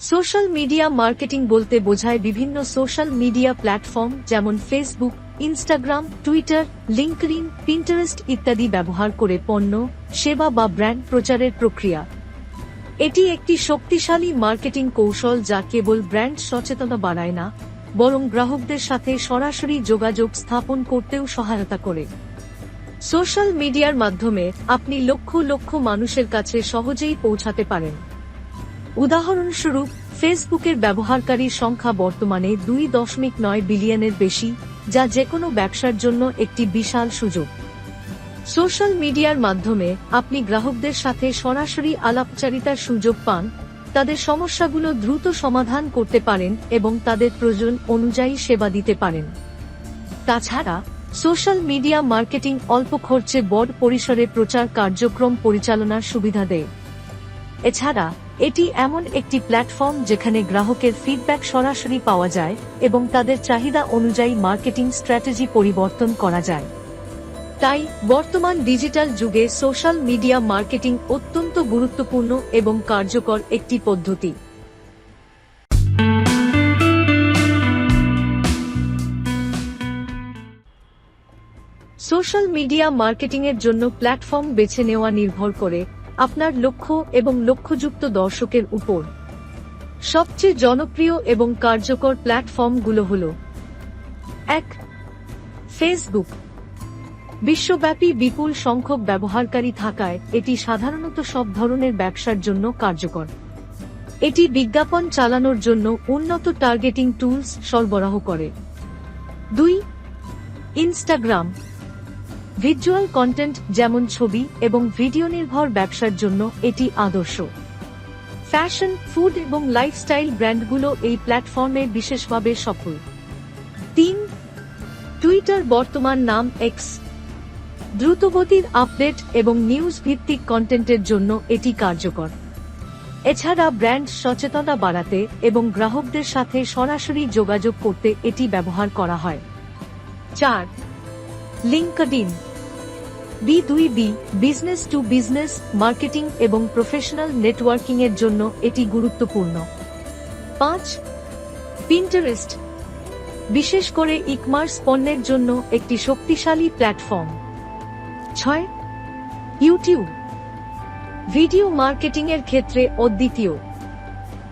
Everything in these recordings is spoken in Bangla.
সোশ্যাল মিডিয়া মার্কেটিং বলতে বোঝায় বিভিন্ন সোশ্যাল মিডিয়া প্ল্যাটফর্ম যেমন Facebook Instagram Twitter LinkedIn Pinterest ইত্যাদি ব্যবহার করে পণ্য, সেবা বা ব্র্যান্ড প্রচারের প্রক্রিয়া। এটি একটি শক্তিশালী মার্কেটিং কৌশল যা কেবল ব্র্যান্ড সচেতনতা বাড়ায় না বরং গ্রাহকদের সাথে সরাসরি যোগাযোগ স্থাপন করতেও সহায়তা করে। সোশ্যাল মিডিয়ার মাধ্যমে আপনি লক্ষ লক্ষ মানুষের কাছে সহজেই পৌঁছাতে পারেন। উদাহরণস্বরূপ, ফেসবুকের ব্যবহারকারীর সংখ্যা বর্তমানে দুই দশমিক নয় বিলিয়নের বেশি, যা যে কোনো ব্যবসার জন্য একটি বিশাল সুযোগ। সোশ্যাল মিডিয়ার মাধ্যমে আপনি গ্রাহকদের সাথে সরাসরি আলাপচারিতার সুযোগ পান তাদের সমস্যাগুলো দ্রুত সমাধান করতে পারেন এবং তাদের প্রয়োজন অনুযায়ী সেবা দিতে পারেন। তাছাড়া, সোশ্যাল মিডিয়া মার্কেটিং অল্প খরচে বড় পরিসরে প্রচার কার্যক্রম পরিচালনার সুবিধা দেয়। এছাড়া, এটি এমন একটি প্ল্যাটফর্ম যেখানে গ্রাহকের ফিডব্যাক সরাসরি পাওয়া যায় এবং তাদের চাহিদা অনুযায়ী মার্কেটিং স্ট্র্যাটেজি পরিবর্তন করা যায়। তাই বর্তমান ডিজিটাল যুগে সোশ্যাল মিডিয়া মার্কেটিং অত্যন্ত গুরুত্বপূর্ণ এবং কার্যকর একটি পদ্ধতি। সোশ্যাল মিডিয়া মার্কেটিংয়ের জন্য প্ল্যাটফর্ম বেছে নেওয়া নির্ভর করে আপনার লক্ষ্য এবং লক্ষ্যযুক্ত দর্শকের উপর। সবচেয়ে জনপ্রিয় এবং কার্যকর প্ল্যাটফর্মগুলো হল, এক ফেসবুক বিশ্বব্যাপী বিপুল সংখ্যক ব্যবহারকারী থাকায় এটি সাধারণত সব ধরনের ব্যবসার জন্য কার্যকর। এটি বিজ্ঞাপন চালানোর জন্য উন্নত টার্গেটিং টুলস সরবরাহ করে। দুই, ইনস্টাগ্রাম। ভিজুয়াল কন্টেন্ট যেমন ছবি এবং ভিডিও নির্ভর ব্যবসার জন্য এটি আদর্শ। ফ্যাশন, ফুড এবং লাইফস্টাইল ব্র্যান্ডগুলো এই প্ল্যাটফর্মে বিশেষভাবে সফল। তিন, টুইটার বর্তমান নাম এক্স দ্রুতগতির আপডেট এবং নিউজ ভিত্তিক কন্টেন্টের জন্য এটি কার্যকর। এছাড়া ব্র্যান্ড সচেতনতা বাড়াতে এবং গ্রাহকদের সাথে সরাসরি যোগাযোগ করতে এটি ব্যবহার করা হয়। চার লিঙ্কডিন বি দুই B business to business marketing এবং প্রফেশনাল নেটওয়ার্কিং এর জন্য এটি গুরুত্বপূর্ণ। পাঁচ পিন্টারেস্ট বিশেষ করে ইকমার্স পণ্যের জন্য একটি শক্তিশালী প্ল্যাটফর্ম ছয়, ইউটিউব। ভিডিও মার্কেটিং এর ক্ষেত্রে অদ্বিতীয়।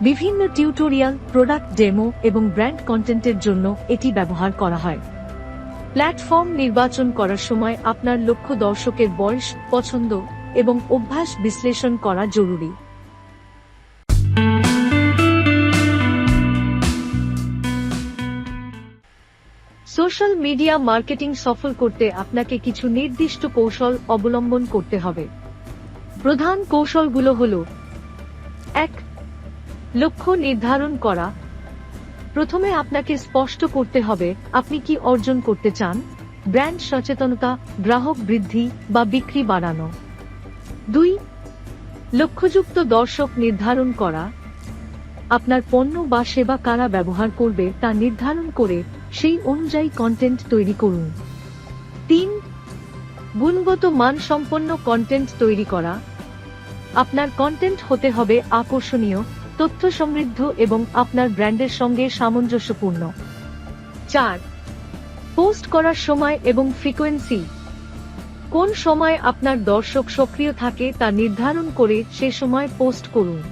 বিভিন্ন টিউটোরিয়াল, প্রোডাক্ট ডেমো এবং ব্র্যান্ড কন্টেন্টের জন্য এটি ব্যবহার করা হয়। প্ল্যাটফর্ম নির্বাচন করার সময় আপনার লক্ষ্য দর্শকের বয়স, পছন্দ এবং অভ্যাস বিশ্লেষণ করা জরুরি। সোশ্যাল মিডিয়া মার্কেটিং সফল করতে আপনাকে কিছু নির্দিষ্ট কৌশল অবলম্বন করতে হবে। প্রধান কৌশলগুলো হল, এক, লক্ষ্য নির্ধারণ করা। প্রথমে আপনাকে স্পষ্ট করতে হবে আপনি কি অর্জন করতে চান, ব্র্যান্ড সচেতনতা, গ্রাহক বৃদ্ধি বা বিক্রি বাড়ানো। দুই, লক্ষ্যযুক্ত দর্শক নির্ধারণ করা। আপনার পণ্য বা সেবা কারা ব্যবহার করবে তা নির্ধারণ করে সেই অনুযায়ী কন্টেন্ট তৈরি করুন। তিন, গুণগত মানসম্পন্ন কন্টেন্ট তৈরি করা। আপনার কন্টেন্ট হতে হবে আকর্ষণীয় তথ্য সমৃদ্ধ এবং আপনার ব্র্যান্ডের সঙ্গে সামঞ্জস্যপূর্ণ। চার, পোস্ট করার সময় এবং ফ্রিকোয়েন্সি কোন সময় আপনার দর্শক সক্রিয় থাকে তা নির্ধারণ করে সে সময় পোস্ট করুন।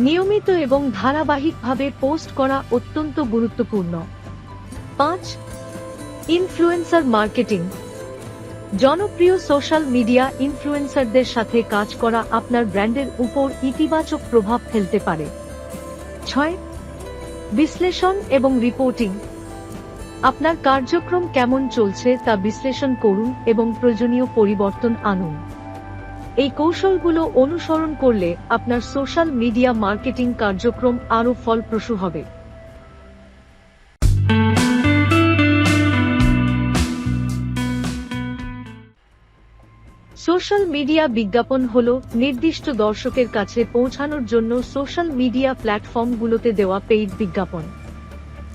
নিয়মিত এবং ধারাবাহিকভাবে পোস্ট করা অত্যন্ত গুরুত্বপূর্ণ। পাঁচ ইনফ্লুয়েন্সার মার্কেটিং জনপ্রিয় সোশ্যাল মিডিয়া ইনফ্লুয়েন্সারদের সাথে কাজ করা আপনার ব্র্যান্ডের উপর ইতিবাচক প্রভাব ফেলতে পারে। ছয়, বিশ্লেষণ এবং রিপোর্টিং আপনার কার্যক্রম কেমন চলছে তা বিশ্লেষণ করুন এবং প্রয়োজনীয় পরিবর্তন আনুন। এই কৌশলগুলো অনুসরণ করলে আপনার সোশ্যাল মিডিয়া মার্কেটিং কার্যক্রম আরও ফলপ্রসূ হবে। সোশ্যাল মিডিয়া বিজ্ঞাপন হল নির্দিষ্ট দর্শকের কাছে পৌঁছানোর জন্য সোশ্যাল মিডিয়া প্ল্যাটফর্মগুলোতে দেওয়া পেইড বিজ্ঞাপন।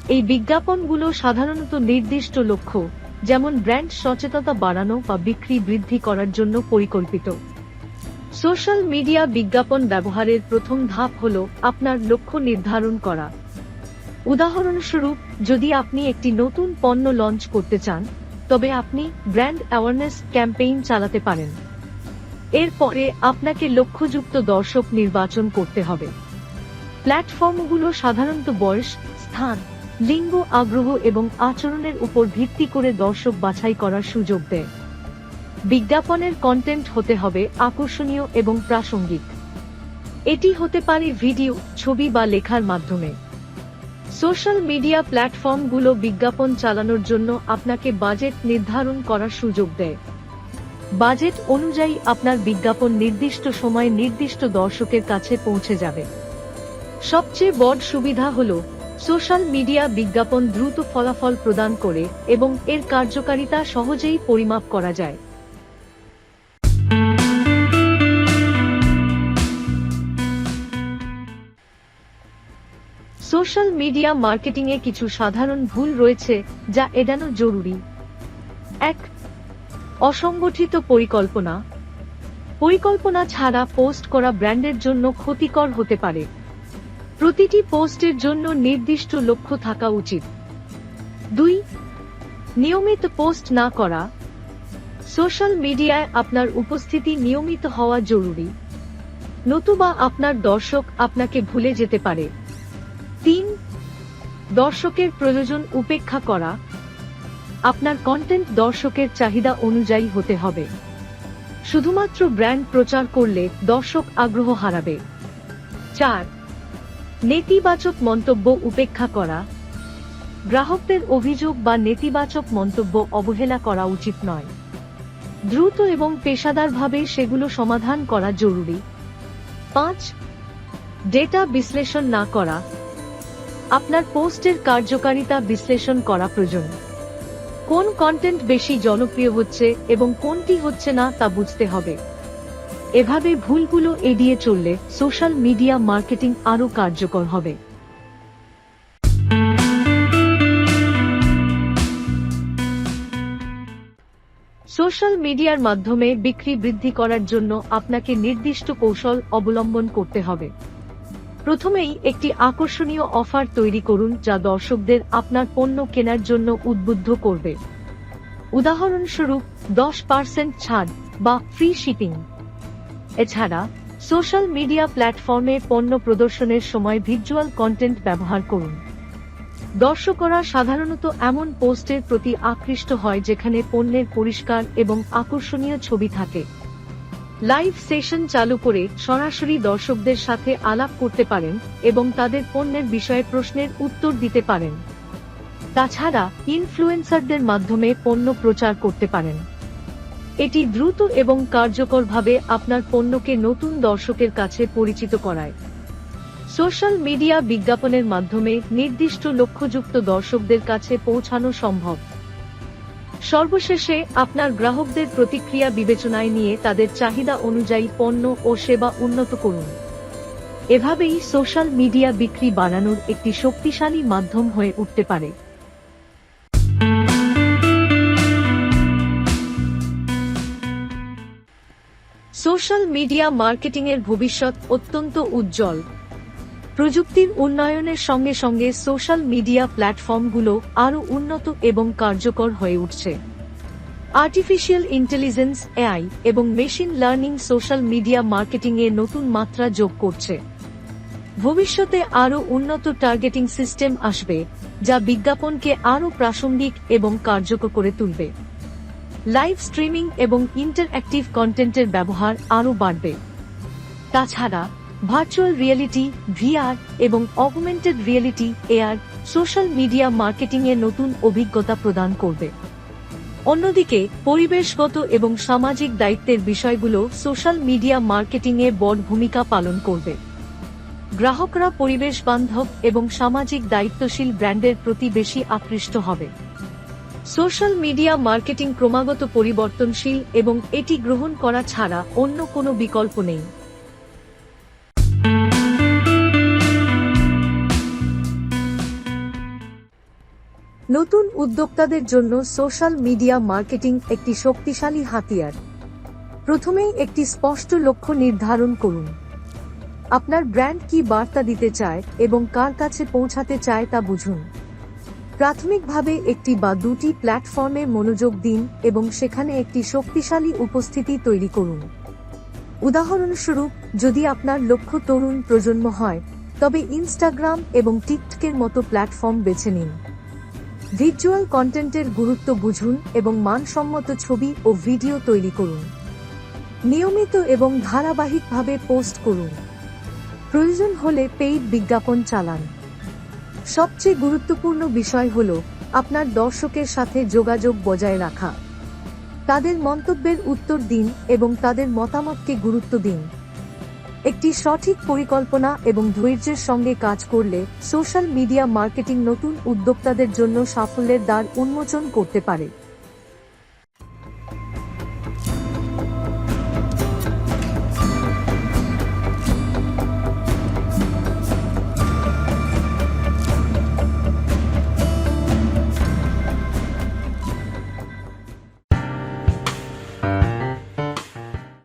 এই বিজ্ঞাপনগুলো সাধারণত নির্দিষ্ট লক্ষ্য, যেমন ব্র্যান্ড সচেতনতা বাড়ানো বা বিক্রি বৃদ্ধি করার জন্য পরিকল্পিত। সোশ্যাল মিডিয়া বিজ্ঞাপন ব্যবহারের প্রথম ধাপ হল আপনার লক্ষ্য নির্ধারণ করা। উদাহরণস্বরূপ, যদি আপনি একটি নতুন পণ্য লঞ্চ করতে চান, তবে আপনি ব্র্যান্ড অ্যাওয়ারনেস ক্যাম্পেইন চালাতে পারেন। এরপরে আপনাকে লক্ষ্যযুক্ত দর্শক নির্বাচন করতে হবে। প্ল্যাটফর্মগুলো সাধারণত বয়স, স্থান, লিঙ্গ আগ্রহ এবং আচরণের উপর ভিত্তি করে দর্শক বাছাই করার সুযোগ দেয়। বিজ্ঞাপনের কন্টেন্ট হতে হবে আকর্ষণীয় এবং প্রাসঙ্গিক। এটি হতে পারে ভিডিও, ছবি বা লেখার মাধ্যমে। সোশ্যাল মিডিয়া প্ল্যাটফর্মগুলো বিজ্ঞাপন চালানোর জন্য আপনাকে বাজেট নির্ধারণ করার সুযোগ দেয়। বাজেট অনুযায়ী আপনার বিজ্ঞাপন নির্দিষ্ট সময়ে নির্দিষ্ট দর্শকের কাছে পৌঁছে যাবে। সবচেয়ে বড় সুবিধা হল সোশ্যাল মিডিয়া বিজ্ঞাপন দ্রুত ফলাফল প্রদান করে এবং এর কার্যকারিতা সহজেই পরিমাপ করা যায়। সোশ্যাল মিডিয়া মার্কেটিংয়ে কিছু সাধারণ ভুল রয়েছে যা এড়ানো জরুরি। এক অসংগঠিত পরিকল্পনা। পরিকল্পনা ছাড়া পোস্ট করা ব্র্যান্ডের জন্য ক্ষতিকর হতে পারে। প্রতিটি পোস্টের জন্য নির্দিষ্ট লক্ষ্য থাকা উচিত। দুই, নিয়মিত পোস্ট না করা। সোশ্যাল মিডিয়ায় আপনার উপস্থিতি নিয়মিত হওয়া জরুরি। নতুবা আপনার দর্শক আপনাকে ভুলে যেতে পারে। তিন, দর্শকের প্রয়োজন উপেক্ষা করা। আপনার কন্টেন্ট দর্শকের চাহিদা অনুযায়ী হতে হবে। শুধুমাত্র ব্র্যান্ড প্রচার করলে দর্শক আগ্রহ হারাবে। চার, নেতিবাচক মন্তব্য উপেক্ষা করা। গ্রাহকদের অভিযোগ বা নেতিবাচক মন্তব্য অবহেলা করা উচিত নয়। দ্রুত এবং পেশাদারভাবে সেগুলো সমাধান করা জরুরি। পাঁচ, ডেটা বিশ্লেষণ না করা। আপনার পোস্টের কার্যকারিতা বিশ্লেষণ করা প্রয়োজন। কোন কন্টেন্ট বেশি জনপ্রিয় হচ্ছে এবং কোনটি হচ্ছে না তা বুঝতে হবে। এভাবে ভুলগুলো এড়িয়ে চললে সোশ্যাল মিডিয়া মার্কেটিং আরও কার্যকর হবে। সোশ্যাল মিডিয়ার মাধ্যমে বিক্রি বৃদ্ধি করার জন্য আপনাকে নির্দিষ্ট কৌশল অবলম্বন করতে হবে। প্রথমেই একটি আকর্ষণীয় অফার তৈরি করুন যা দর্শকদের আপনার পণ্য কেনার জন্য উদ্বুদ্ধ করবে। উদাহরণস্বরূপ, দশ পার্সেন্ট ছাড় বা ফ্রি শিপিং। এছাড়া, সোশ্যাল মিডিয়া প্ল্যাটফর্মে পণ্য প্রদর্শনের সময় ভিজুয়াল কন্টেন্ট ব্যবহার করুন। দর্শকরা সাধারণত এমন পোস্টের প্রতি আকৃষ্ট হয় যেখানে পণ্যের পরিষ্কার এবং আকর্ষণীয় ছবি থাকে। লাইভ সেশন চালু করে সরাসরি দর্শকদের সাথে আলাপ করতে পারেন এবং তাদের পণ্যের বিষয়ে প্রশ্নের উত্তর দিতে পারেন। তাছাড়া ইনফ্লুয়েন্সারদের মাধ্যমে পণ্য প্রচার করতে পারেন। এটি দ্রুত এবং কার্যকরভাবে আপনার পণ্যকে নতুন দর্শকের কাছে পরিচিত করায়। সোশ্যাল মিডিয়া বিজ্ঞাপনের মাধ্যমে নির্দিষ্ট লক্ষ্যযুক্ত দর্শকদের কাছে পৌঁছানো সম্ভব। সর্বশেষে, আপনার গ্রাহকদের প্রতিক্রিয়া বিবেচনায় নিয়ে তাদের চাহিদা অনুযায়ী পণ্য ও সেবা উন্নত করুন। এভাবেই সোশ্যাল মিডিয়া বিক্রি বাড়ানোর একটি শক্তিশালী মাধ্যম হয়ে উঠতে পারে। সোশ্যাল মিডিয়া মার্কেটিংয়ের ভবিষ্যৎ অত্যন্ত উজ্জ্বল। প্রযুক্তির উন্নয়নের সঙ্গে সঙ্গে সোশ্যাল মিডিয়া প্ল্যাটফর্মগুলো আরও উন্নত এবং কার্যকর হয়ে উঠছে। আর্টিফিশিয়াল ইন্টেলিজেন্স এআই এবং মেশিন লার্নিং সোশ্যাল মিডিয়া মার্কেটিংয়ে নতুন মাত্রা যোগ করছে। ভবিষ্যতে আরও উন্নত টার্গেটিং সিস্টেম আসবে, যা বিজ্ঞাপনকে আরও প্রাসঙ্গিক এবং কার্যকর করে তুলবে। লাইভ স্ট্রিমিং এবং ইন্টারঅ্যাক্টিভ কন্টেন্টের ব্যবহার আরও বাড়বে। তাছাড়া ভার্চুয়াল রিয়েলিটি ভিআর এবং augmented reality AR social media মার্কেটিংয়ে নতুন অভিজ্ঞতা প্রদান করবে। অন্যদিকে, পরিবেশগত এবং সামাজিক দায়িত্বের বিষয়গুলো সোশ্যাল মিডিয়া মার্কেটিংয়ে বড় ভূমিকা পালন করবে। গ্রাহকরা পরিবেশ বান্ধব এবং সামাজিক দায়িত্বশীল ব্র্যান্ডের প্রতি বেশি আকৃষ্ট হবে। সোশ্যাল মিডিয়া মার্কেটিং ক্রমাগত পরিবর্তনশীল এবং এটি গ্রহণ করা ছাড়া অন্য কোনো বিকল্প নেই। নতুন উদ্যোক্তাদের জন্য সোশ্যাল মিডিয়া মার্কেটিং একটি শক্তিশালী হাতিয়ার। প্রথমেই একটি স্পষ্ট লক্ষ্য নির্ধারণ করুন। আপনার ব্র্যান্ড কি বার্তা দিতে চায় এবং কার কাছে পৌঁছাতে চায় তা বুঝুন। প্রাথমিকভাবে একটি বা দুটি প্ল্যাটফর্মে মনোযোগ দিন এবং সেখানে একটি শক্তিশালী উপস্থিতি তৈরি করুন। উদাহরণস্বরূপ, যদি আপনার লক্ষ্য তরুণ প্রজন্ম হয়, তবে ইনস্টাগ্রাম এবং টিকটকের মতো প্ল্যাটফর্ম বেছে নিন। ভিজুয়াল কন্টেন্টের গুরুত্ব বুঝুন এবং মানসম্মত ছবি ও ভিডিও তৈরি করুন। নিয়মিত এবং ধারাবাহিকভাবে পোস্ট করুন। প্রয়োজন হলে পেইড বিজ্ঞাপন চালান। সবচেয়ে গুরুত্বপূর্ণ বিষয় হল আপনার দর্শকের সাথে যোগাযোগ বজায় রাখা। তাদের মন্তব্যের উত্তর দিন এবং তাদের মতামতকে গুরুত্ব দিন। একটি সঠিক পরিকল্পনা এবং ধৈর্যের সঙ্গে কাজ করলে সোশ্যাল মিডিয়া মার্কেটিং নতুন উদ্যোক্তাদের জন্য সাফল্যের দ্বার উন্মোচন করতে পারে।